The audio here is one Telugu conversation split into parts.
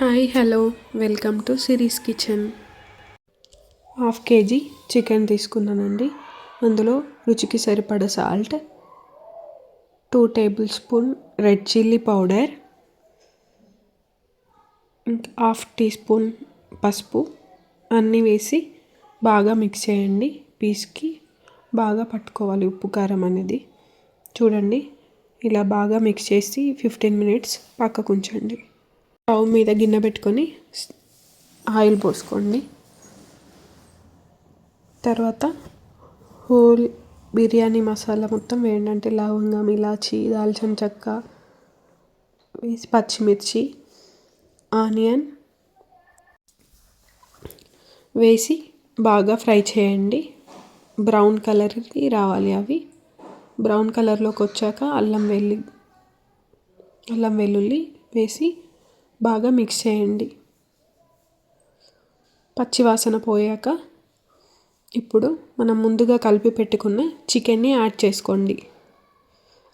Hi hello. Welcome to series kitchen. Half kg chicken తీసుకున్నానండి. అందులో రుచికి సరిపడ salt two tablespoon red chilli powder half teaspoon పసుపు అన్నీ వేసి బాగా మిక్స్ చేయండి. పీస్కి బాగా పట్టుకోవాలి ఉప్పు కారం అనేది. చూడండి ఇలా బాగా మిక్స్ చేసి ఫిఫ్టీన్ మినిట్స్ పక్కకు ఉంచండి. స్టవ్ మీద గిన్నె పెట్టుకొని ఆయిల్ పోసుకోండి. తర్వాత హోల్ బిర్యానీ మసాలా మొత్తం వేయండి. అంటే లవంగం ఇలాచి దాల్చిన చెక్క వేసి పచ్చిమిర్చి ఆనియన్ వేసి బాగా ఫ్రై చేయండి. బ్రౌన్ కలర్కి రావాలి అవి. బ్రౌన్ కలర్లోకి వచ్చాక అల్లం వెల్లి అల్లం వెల్లుల్లి వేసి బాగా మిక్స్ చేయండి. పచ్చివాసన పోయాక ఇప్పుడు మనం ముందుగా కలిపి పెట్టుకున్న చికెన్ని యాడ్ చేసుకోండి.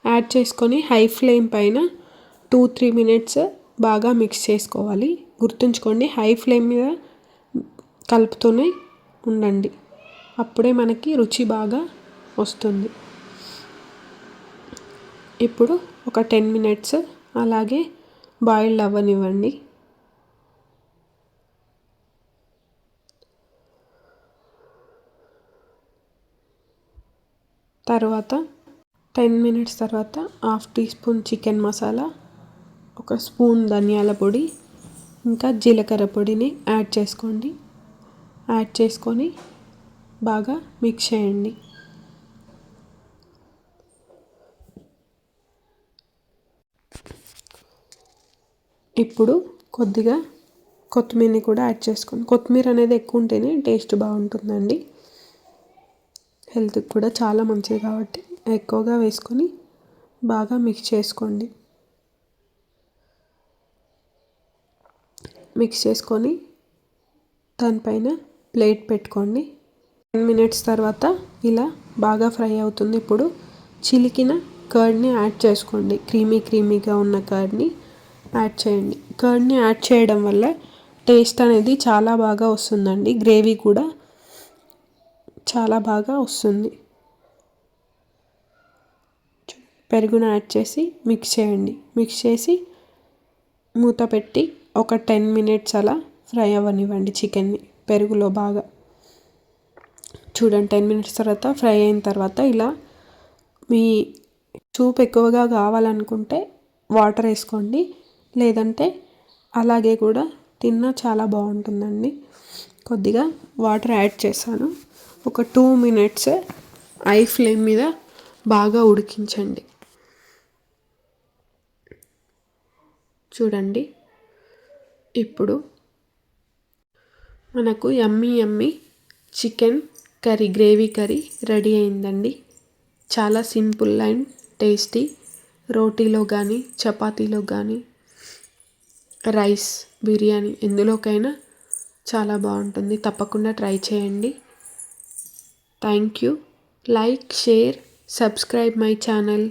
యాడ్ చేసుకొని హై ఫ్లేమ్ పైన టూ త్రీ మినిట్స్ బాగా మిక్స్ చేసుకోవాలి. గుర్తుంచుకోండి హై ఫ్లేమ్ మీద కలుపుతూనే ఉండండి. అప్పుడే మనకి రుచి బాగా వస్తుంది. ఇప్పుడు ఒక టెన్ మినిట్స్ అలాగే బాయిల్డ్ అవ్వనివ్వండి. తర్వాత టెన్ మినిట్స్ తర్వాత half teaspoon chicken masala ఒక స్పూన్ ధనియాల పొడి ఇంకా జీలకర్ర పొడిని యాడ్ చేసుకోండి. యాడ్ చేసుకొని బాగా మిక్స్ చేయండి. ఇప్పుడు కొద్దిగా కొత్తిమీరని కూడా యాడ్ చేసుకోండి కొత్తిమీర అనేది ఎక్కువ ఉంటేనే టేస్ట్ బాగుంటుందండి. హెల్త్కి కూడా చాలా మంచిది కాబట్టి ఎక్కువగా వేసుకొని బాగా మిక్స్ చేసుకోండి. మిక్స్ చేసుకొని దానిపైన ప్లేట్ పెట్టుకోండి. టెన్ మినిట్స్ తర్వాత ఇలా బాగా ఫ్రై అవుతుంది. ఇప్పుడు చిలికిన కర్డ్ని యాడ్ చేసుకోండి. క్రీమీ క్రీమీగా ఉన్న కర్డ్ని. యాడ్ చేయండి. కర్డ్ని యాడ్ చేయడం వల్ల టేస్ట్ అనేది చాలా బాగా వస్తుందండి. గ్రేవీ కూడా చాలా బాగా వస్తుంది. పెరుగును యాడ్ చేసి మిక్స్ చేయండి. మిక్స్ చేసి మూత పెట్టి ఒక టెన్ మినిట్స్ అలా ఫ్రై అవ్వనివ్వండి చికెన్ని పెరుగులో బాగా. చూడండి టెన్ మినిట్స్ తర్వాత ఫ్రై అయిన తర్వాత ఇలా మీ సూప్ ఎక్కువగా కావాలనుకుంటే వాటర్ వేసుకోండి. లేదంటే అలాగే కూడా తిన్నా చాలా బాగుంటుందండి. కొద్దిగా వాటర్ యాడ్ చేశాను. ఒక టూ మినిట్స్ ఐ ఫ్లేమ్ మీద బాగా ఉడికించండి. చూడండి. ఇప్పుడు మనకు yummy yummy chicken curry gravy curry ready అయిందండి. చాలా సింపుల్ అండ్ టేస్టీ. రోటీలో కానీ చపాతీలో కానీ రైస్ బిర్యానీ ఎందులోకైనా చాలా బాగుంటుంది. తప్పకుండా ట్రై చేయండి. Thank you. Like share subscribe my channel.